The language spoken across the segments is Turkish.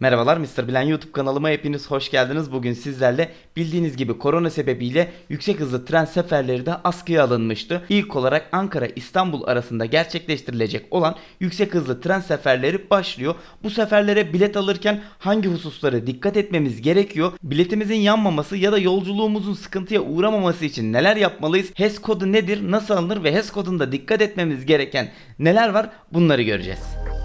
Merhabalar Mr. Bilen YouTube kanalıma hepiniz hoş geldiniz. Bugün sizlerle bildiğiniz gibi korona sebebiyle yüksek hızlı tren seferleri de askıya alınmıştı. İlk olarak Ankara İstanbul arasında gerçekleştirilecek olan yüksek hızlı tren seferleri başlıyor. Bu seferlere bilet alırken hangi hususlara dikkat etmemiz gerekiyor? Biletimizin yanmaması ya da yolculuğumuzun sıkıntıya uğramaması için neler yapmalıyız? HES kodu nedir? Nasıl alınır ve HES kodunda dikkat etmemiz gereken neler var? Bunları göreceğiz.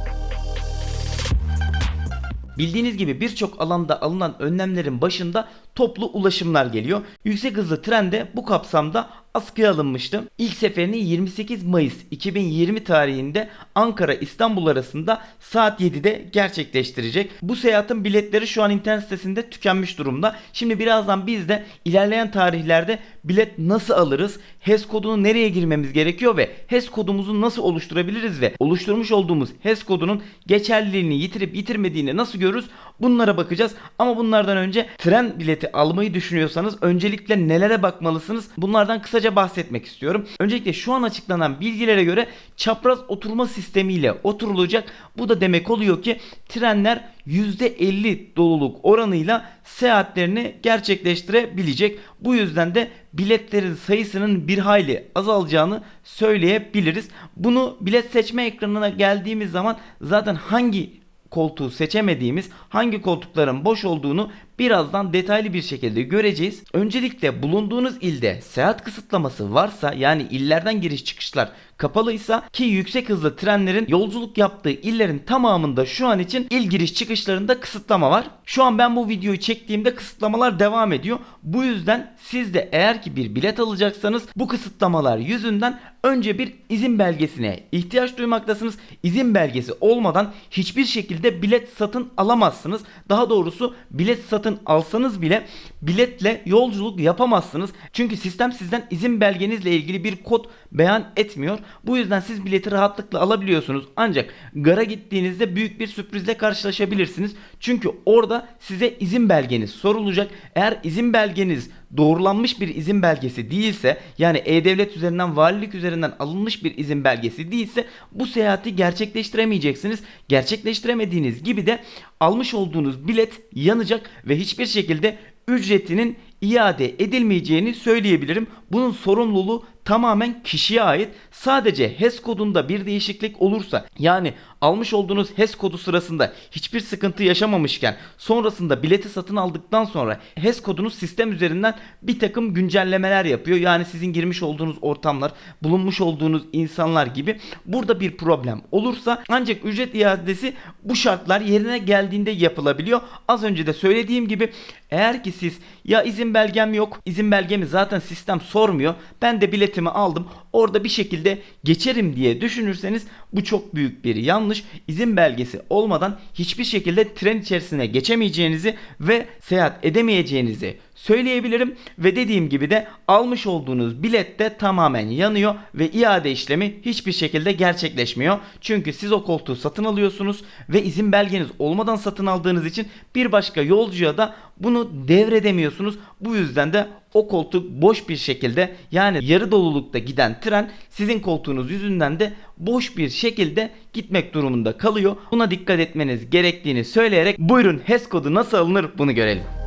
Bildiğiniz gibi birçok alanda alınan önlemlerin başında toplu ulaşımlar geliyor. Yüksek hızlı tren de bu kapsamda askıya alınmıştı. İlk seferini 28 Mayıs 2020 tarihinde Ankara İstanbul arasında saat 7'de gerçekleştirecek. Bu seyahatin biletleri şu an internet sitesinde tükenmiş durumda. Şimdi birazdan biz de ilerleyen tarihlerde bilet nasıl alırız? HES kodunu nereye girmemiz gerekiyor ve HES kodumuzu nasıl oluşturabiliriz ve oluşturmuş olduğumuz HES kodunun geçerliliğini yitirip yitirmediğini nasıl görürüz? Bunlara bakacağız. Ama bunlardan önce tren bileti almayı düşünüyorsanız öncelikle nelere bakmalısınız? Bunlardan kısaca bahsetmek istiyorum. Öncelikle şu an açıklanan bilgilere göre çapraz oturma sistemiyle oturulacak. Bu da demek oluyor ki trenler %50 doluluk oranıyla seyahatlerini gerçekleştirebilecek. Bu yüzden de biletlerin sayısının bir hayli azalacağını söyleyebiliriz. Bunu bilet seçme ekranına geldiğimiz zaman zaten hangi koltuğu seçemediğimiz, hangi koltukların boş olduğunu birazdan detaylı bir şekilde göreceğiz. Öncelikle bulunduğunuz ilde seyahat kısıtlaması varsa yani illerden giriş çıkışlar kapalıysa ki yüksek hızlı trenlerin yolculuk yaptığı illerin tamamında şu an için il giriş çıkışlarında kısıtlama var. Şu an ben bu videoyu çektiğimde kısıtlamalar devam ediyor. Bu yüzden siz de eğer ki bir bilet alacaksanız bu kısıtlamalar yüzünden önce bir izin belgesine ihtiyaç duymaktasınız. İzin belgesi olmadan hiçbir şekilde bilet satın alamazsınız. Daha doğrusu bilet satın alsanız bile biletle yolculuk yapamazsınız. Çünkü sistem sizden izin belgenizle ilgili bir kod beyan etmiyor. Bu yüzden siz bileti rahatlıkla alabiliyorsunuz. Ancak gara gittiğinizde büyük bir sürprizle karşılaşabilirsiniz. Çünkü orada size izin belgeniz sorulacak. Eğer izin belgeniz doğrulanmış bir izin belgesi değilse yani E-Devlet üzerinden valilik üzerinden alınmış bir izin belgesi değilse bu seyahati gerçekleştiremeyeceksiniz. Gerçekleştiremediğiniz gibi de almış olduğunuz bilet yanacak ve hiçbir şekilde ücretinin iade edilmeyeceğini söyleyebilirim. Bunun sorumluluğu tamamen kişiye ait. Sadece HES kodunda bir değişiklik olursa yani almış olduğunuz HES kodu sırasında hiçbir sıkıntı yaşamamışken sonrasında bileti satın aldıktan sonra HES kodunuz sistem üzerinden bir takım güncellemeler yapıyor. Yani sizin girmiş olduğunuz ortamlar, bulunmuş olduğunuz insanlar gibi burada bir problem olursa ancak ücret iadesi bu şartlar yerine geldiğinde yapılabiliyor. Az önce de söylediğim gibi eğer ki siz ya izin belgem yok, izin belgemi zaten sistem sormuyor. Ben de biletimi aldım. Orada bir şekilde geçerim diye düşünürseniz bu çok büyük bir yanlış. İzin belgesi olmadan hiçbir şekilde tren içerisine geçemeyeceğinizi ve seyahat edemeyeceğinizi söyleyebilirim ve dediğim gibi de almış olduğunuz bilet de tamamen yanıyor ve iade işlemi hiçbir şekilde gerçekleşmiyor. Çünkü siz o koltuğu satın alıyorsunuz ve izin belgeniz olmadan satın aldığınız için bir başka yolcuya da bunu devredemiyorsunuz. Bu yüzden de o koltuk boş bir şekilde yani yarı dolulukta giden tren sizin koltuğunuz yüzünden de boş bir şekilde gitmek durumunda kalıyor. Buna dikkat etmeniz gerektiğini söyleyerek buyurun HES kodu nasıl alınır bunu görelim.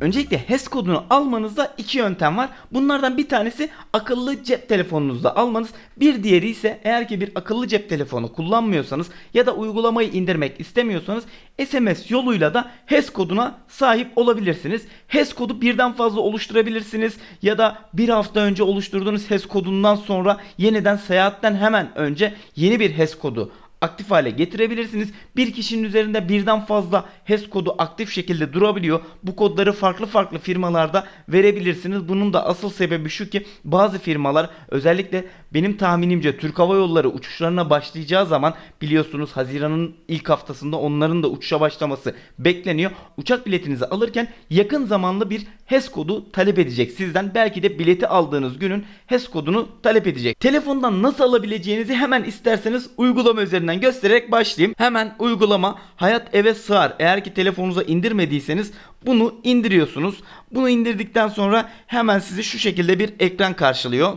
Öncelikle HES kodunu almanızda iki yöntem var. Bunlardan bir tanesi akıllı cep telefonunuzda almanız. Bir diğeri ise eğer ki bir akıllı cep telefonu kullanmıyorsanız ya da uygulamayı indirmek istemiyorsanız SMS yoluyla da HES koduna sahip olabilirsiniz. HES kodu birden fazla oluşturabilirsiniz ya da bir hafta önce oluşturduğunuz HES kodundan sonra yeniden seyahatten hemen önce yeni bir HES kodu aktif hale getirebilirsiniz. Bir kişinin üzerinde birden fazla HES kodu aktif şekilde durabiliyor. Bu kodları farklı farklı firmalarda verebilirsiniz. Bunun da asıl sebebi şu ki bazı firmalar özellikle benim tahminimce Türk Hava Yolları uçuşlarına başlayacağı zaman biliyorsunuz Haziran'ın ilk haftasında onların da uçuşa başlaması bekleniyor. Uçak biletinizi alırken yakın zamanlı bir HES kodu talep edecek sizden. Belki de bileti aldığınız günün HES kodunu talep edecek. Telefondan nasıl alabileceğinizi hemen isterseniz uygulama üzerinden göstererek başlayayım. Hemen uygulama Hayat Eve Sığar. Eğer ki telefonunuza indirmediyseniz bunu indiriyorsunuz. Bunu indirdikten sonra hemen sizi şu şekilde bir ekran karşılıyor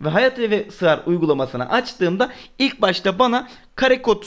ve Hayat Eve Sığar uygulamasını açtığımda ilk başta bana kare kod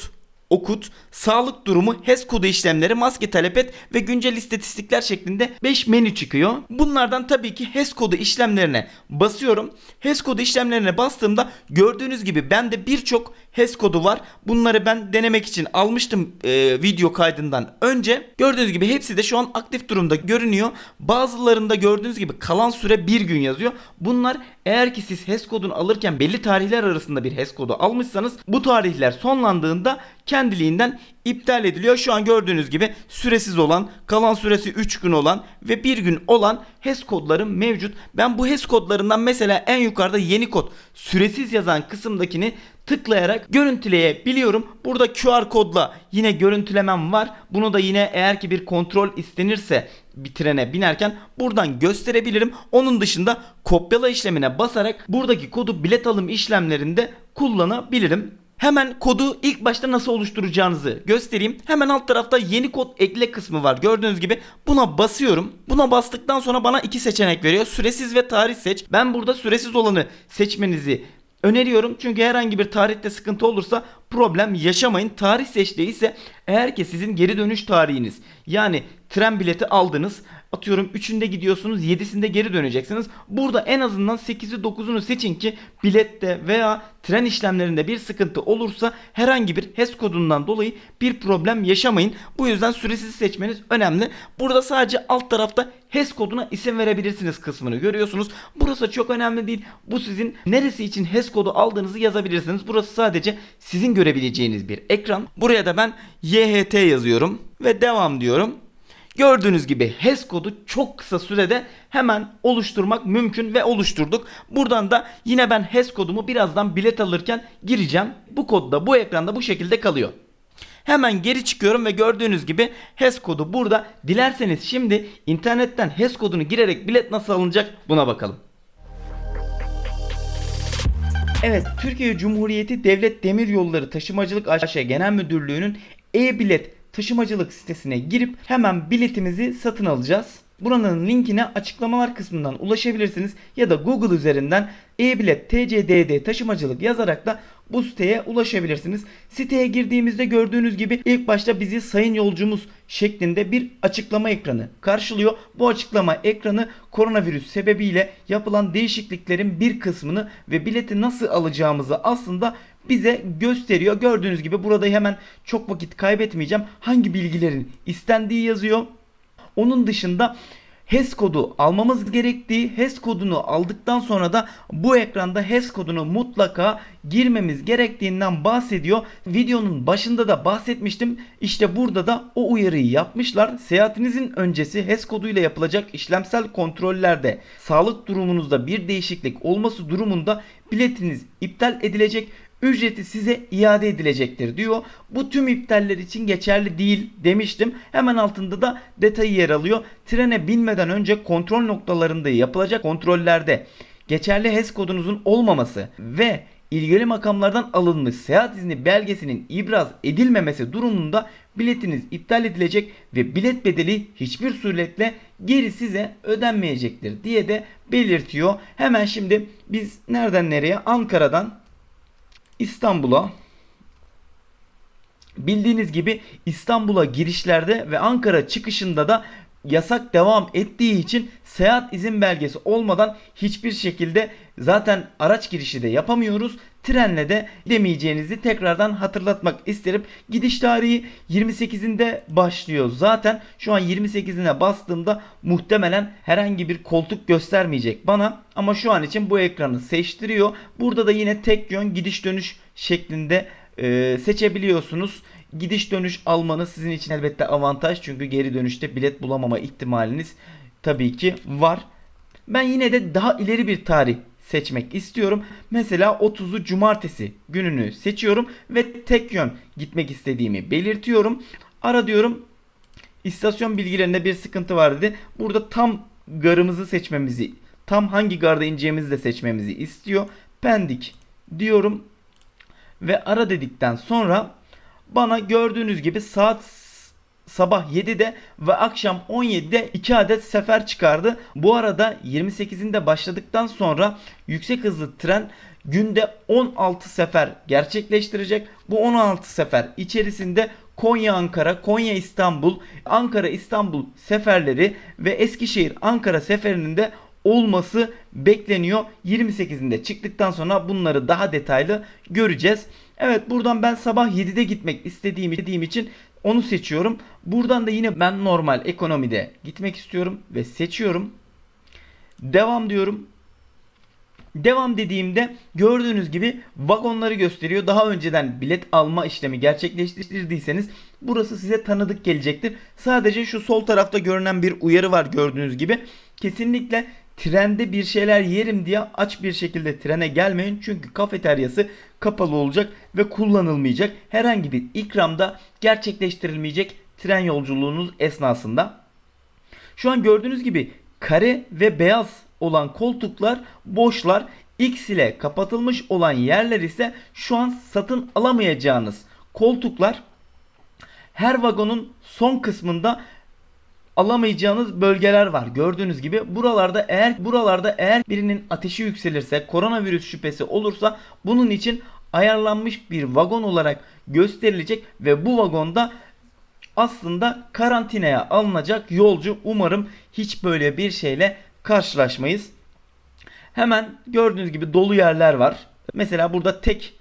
okut, sağlık durumu, HES kodu işlemleri, maske talep et ve güncel istatistikler şeklinde 5 menü çıkıyor. Bunlardan tabii ki HES kodu işlemlerine basıyorum. HES kodu işlemlerine bastığımda gördüğünüz gibi bende birçok HES kodu var. Bunları ben denemek için almıştım e, video kaydından önce. Gördüğünüz gibi hepsi de şu an aktif durumda görünüyor. Bazılarında gördüğünüz gibi kalan süre bir gün yazıyor. Bunlar eğer ki siz HES kodunu alırken belli tarihler arasında bir HES kodu almışsanız bu tarihler sonlandığında kendiliğinden iptal ediliyor. Şu an gördüğünüz gibi süresiz olan, kalan süresi 3 gün olan ve 1 gün olan HES kodlarım mevcut. Ben bu HES kodlarından mesela en yukarıda yeni kod süresiz yazan kısımdakini tıklayarak görüntüleyebiliyorum. Burada QR kodla yine görüntülemem var. Bunu da yine eğer ki bir kontrol istenirse bir trene binerken buradan gösterebilirim. Onun dışında kopyala işlemine basarak buradaki kodu bilet alım işlemlerinde kullanabilirim. Hemen kodu ilk başta nasıl oluşturacağınızı göstereyim. Hemen alt tarafta yeni kod ekle kısmı var. Gördüğünüz gibi buna basıyorum. Buna bastıktan sonra bana iki seçenek veriyor. Süresiz ve tarih seç. Ben burada süresiz olanı seçmenizi öneriyorum. Çünkü herhangi bir tarihte sıkıntı olursa problem yaşamayın. Tarih seç değilse eğer ki sizin geri dönüş tarihiniz yani tren bileti aldınız atıyorum 3'ünde gidiyorsunuz 7'sinde geri döneceksiniz. Burada en azından 8'i 9'unu seçin ki bilette veya tren işlemlerinde bir sıkıntı olursa herhangi bir HES kodundan dolayı bir problem yaşamayın. Bu yüzden süresiz seçmeniz önemli. Burada sadece alt tarafta HES koduna isim verebilirsiniz kısmını görüyorsunuz. Burası çok önemli değil. Bu sizin neresi için HES kodu aldığınızı yazabilirsiniz. Burası sadece sizin görebileceğiniz bir ekran. Buraya da ben YHT yazıyorum ve devam diyorum. Gördüğünüz gibi HES kodu çok kısa sürede hemen oluşturmak mümkün ve oluşturduk. Buradan da yine ben HES kodumu birazdan bilet alırken gireceğim. Bu kod da bu ekranda bu şekilde kalıyor. Hemen geri çıkıyorum ve gördüğünüz gibi HES kodu burada. Dilerseniz şimdi internetten HES kodunu girerek bilet nasıl alınacak buna bakalım. Evet, Türkiye Cumhuriyeti Devlet Demiryolları Taşımacılık AŞ Genel Müdürlüğü'nün e-bilet taşımacılık sitesine girip hemen biletimizi satın alacağız. Buranın linkine açıklamalar kısmından ulaşabilirsiniz ya da Google üzerinden e-bilet TCDD taşımacılık yazarak da bu siteye ulaşabilirsiniz. Siteye girdiğimizde gördüğünüz gibi ilk başta bizi sayın yolcumuz şeklinde bir açıklama ekranı karşılıyor. Bu açıklama ekranı koronavirüs sebebiyle yapılan değişikliklerin bir kısmını ve bileti nasıl alacağımızı aslında bize gösteriyor. Gördüğünüz gibi burada hemen çok vakit kaybetmeyeceğim. Hangi bilgilerin istendiği yazıyor. Onun dışında HES kodu almamız gerektiği HES kodunu aldıktan sonra da bu ekranda HES kodunu mutlaka girmemiz gerektiğinden bahsediyor. Videonun başında da bahsetmiştim. İşte burada da o uyarıyı yapmışlar. Seyahatinizin öncesi HES koduyla yapılacak işlemsel kontrollerde sağlık durumunuzda bir değişiklik olması durumunda biletiniz iptal edilecek ücreti size iade edilecektir diyor. Bu tüm iptaller için geçerli değil demiştim. Hemen altında da detayı yer alıyor. Trene binmeden önce kontrol noktalarında yapılacak kontrollerde geçerli HES kodunuzun olmaması ve ilgili makamlardan alınmış seyahat izni belgesinin ibraz edilmemesi durumunda biletiniz iptal edilecek ve bilet bedeli hiçbir suretle geri size ödenmeyecektir diye de belirtiyor. Hemen şimdi biz nereden nereye? Ankara'dan İstanbul'a bildiğiniz gibi İstanbul'a girişlerde ve Ankara çıkışında da yasak devam ettiği için seyahat izin belgesi olmadan hiçbir şekilde zaten araç girişi de yapamıyoruz. Trenle de demeyeceğinizi tekrardan hatırlatmak isterim. Gidiş tarihi 28'inde başlıyor. Zaten şu an 28'ine bastığımda muhtemelen herhangi bir koltuk göstermeyecek bana. Ama şu an için bu ekranı seçtiriyor. Burada da yine tek yön gidiş dönüş şeklinde e, seçebiliyorsunuz. Gidiş dönüş almanız sizin için elbette avantaj. Çünkü geri dönüşte bilet bulamama ihtimaliniz tabii ki var. Ben yine de daha ileri bir tarih seçmek istiyorum. Mesela 30'u cumartesi gününü seçiyorum ve tek yön gitmek istediğimi belirtiyorum. Ara diyorum. İstasyon bilgilerinde bir sıkıntı var dedi. Burada tam garımızı seçmemizi, tam hangi garda ineceğimizi de seçmemizi istiyor. Pendik diyorum ve ara dedikten sonra bana gördüğünüz gibi saat sabah 7'de ve akşam 17'de 2 adet sefer çıkardı. Bu arada 28'inde başladıktan sonra yüksek hızlı tren günde 16 sefer gerçekleştirecek. Bu 16 sefer içerisinde Konya Ankara, Konya İstanbul, Ankara İstanbul seferleri ve Eskişehir Ankara seferinin de olması bekleniyor. 28'inde çıktıktan sonra bunları daha detaylı göreceğiz. Evet buradan ben sabah 7'de gitmek istediğim, istediğim için onu seçiyorum. Buradan da yine ben normal ekonomide gitmek istiyorum ve seçiyorum. Devam diyorum. Devam dediğimde gördüğünüz gibi vagonları gösteriyor. Daha önceden bilet alma işlemi gerçekleştirdiyseniz burası size tanıdık gelecektir. Sadece şu sol tarafta görünen bir uyarı var gördüğünüz gibi. Kesinlikle trende bir şeyler yerim diye aç bir şekilde trene gelmeyin. Çünkü kafeteryası kapalı olacak ve kullanılmayacak. Herhangi bir ikramda gerçekleştirilmeyecek tren yolculuğunuz esnasında. Şu an gördüğünüz gibi kare ve beyaz olan koltuklar boşlar. X ile kapatılmış olan yerler ise şu an satın alamayacağınız koltuklar. Her vagonun son kısmında alamayacağınız bölgeler var. Gördüğünüz gibi buralarda eğer buralarda eğer birinin ateşi yükselirse, koronavirüs şüphesi olursa bunun için ayarlanmış bir vagon olarak gösterilecek ve bu vagonda aslında karantinaya alınacak yolcu umarım hiç böyle bir şeyle karşılaşmayız. Hemen gördüğünüz gibi dolu yerler var. Mesela burada tek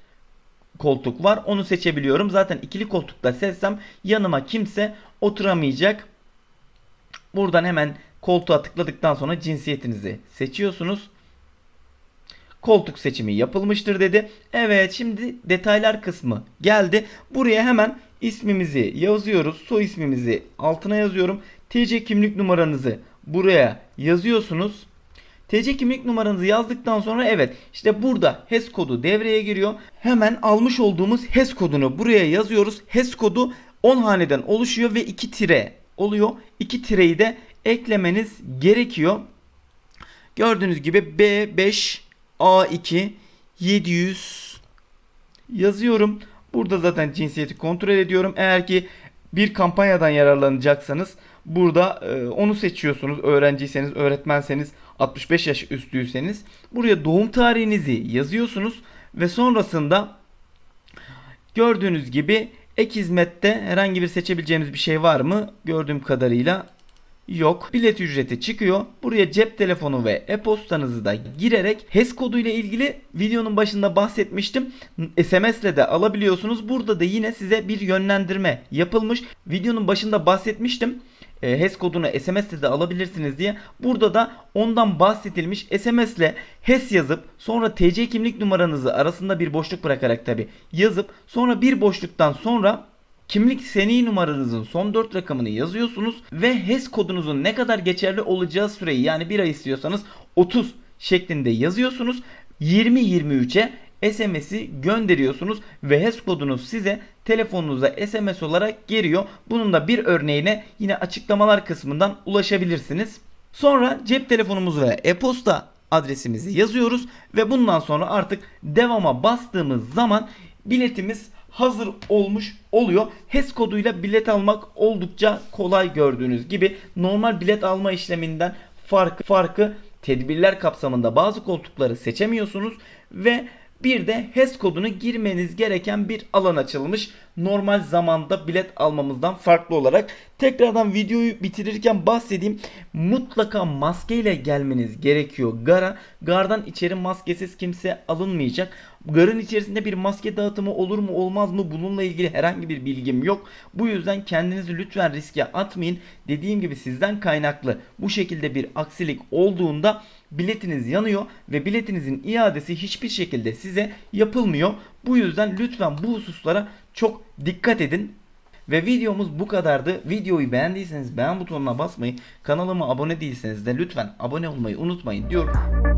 koltuk var. Onu seçebiliyorum. Zaten ikili koltukta seçsem yanıma kimse oturamayacak. Buradan hemen koltuğa tıkladıktan sonra cinsiyetinizi seçiyorsunuz. Koltuk seçimi yapılmıştır dedi. Evet şimdi detaylar kısmı geldi. Buraya hemen ismimizi yazıyoruz. Soy ismimizi altına yazıyorum. TC kimlik numaranızı buraya yazıyorsunuz. TC kimlik numaranızı yazdıktan sonra evet işte burada HES kodu devreye giriyor. Hemen almış olduğumuz HES kodunu buraya yazıyoruz. HES kodu 10 haneden oluşuyor ve 2 tire oluyor. 2 tireyi de eklemeniz gerekiyor. Gördüğünüz gibi B5 A2 700 yazıyorum. Burada zaten cinsiyeti kontrol ediyorum. Eğer ki bir kampanyadan yararlanacaksanız burada e, onu seçiyorsunuz. Öğrenciyseniz, öğretmenseniz, 65 yaş üstüyseniz buraya doğum tarihinizi yazıyorsunuz ve sonrasında gördüğünüz gibi ek hizmette herhangi bir seçebileceğimiz bir şey var mı? Gördüğüm kadarıyla yok. Bilet ücreti çıkıyor. Buraya cep telefonu ve e-postanızı da girerek HES kodu ile ilgili videonun başında bahsetmiştim. SMS ile de alabiliyorsunuz. Burada da yine size bir yönlendirme yapılmış. Videonun başında bahsetmiştim. E, HES kodunu SMS ile de alabilirsiniz diye. Burada da ondan bahsedilmiş. SMS ile HES yazıp sonra TC kimlik numaranızı arasında bir boşluk bırakarak tabi yazıp sonra bir boşluktan sonra Kimlik seni numaranızın son 4 rakamını yazıyorsunuz ve HES kodunuzun ne kadar geçerli olacağı süreyi yani bir ay istiyorsanız 30 şeklinde yazıyorsunuz. 20-23'e SMS'i gönderiyorsunuz ve HES kodunuz size telefonunuza SMS olarak geliyor. Bunun da bir örneğine yine açıklamalar kısmından ulaşabilirsiniz. Sonra cep telefonumuz ve e-posta adresimizi yazıyoruz ve bundan sonra artık devama bastığımız zaman biletimiz hazır olmuş oluyor. HES koduyla bilet almak oldukça kolay gördüğünüz gibi normal bilet alma işleminden farkı farkı tedbirler kapsamında bazı koltukları seçemiyorsunuz ve bir de HES kodunu girmeniz gereken bir alan açılmış. Normal zamanda bilet almamızdan farklı olarak. Tekrardan videoyu bitirirken bahsedeyim. Mutlaka maskeyle gelmeniz gerekiyor gara. Gardan içeri maskesiz kimse alınmayacak. Garın içerisinde bir maske dağıtımı olur mu olmaz mı bununla ilgili herhangi bir bilgim yok. Bu yüzden kendinizi lütfen riske atmayın. Dediğim gibi sizden kaynaklı bu şekilde bir aksilik olduğunda biletiniz yanıyor ve biletinizin iadesi hiçbir şekilde size yapılmıyor. Bu yüzden lütfen bu hususlara çok dikkat edin. Ve videomuz bu kadardı. Videoyu beğendiyseniz beğen butonuna basmayı, kanalıma abone değilseniz de lütfen abone olmayı unutmayın diyorum.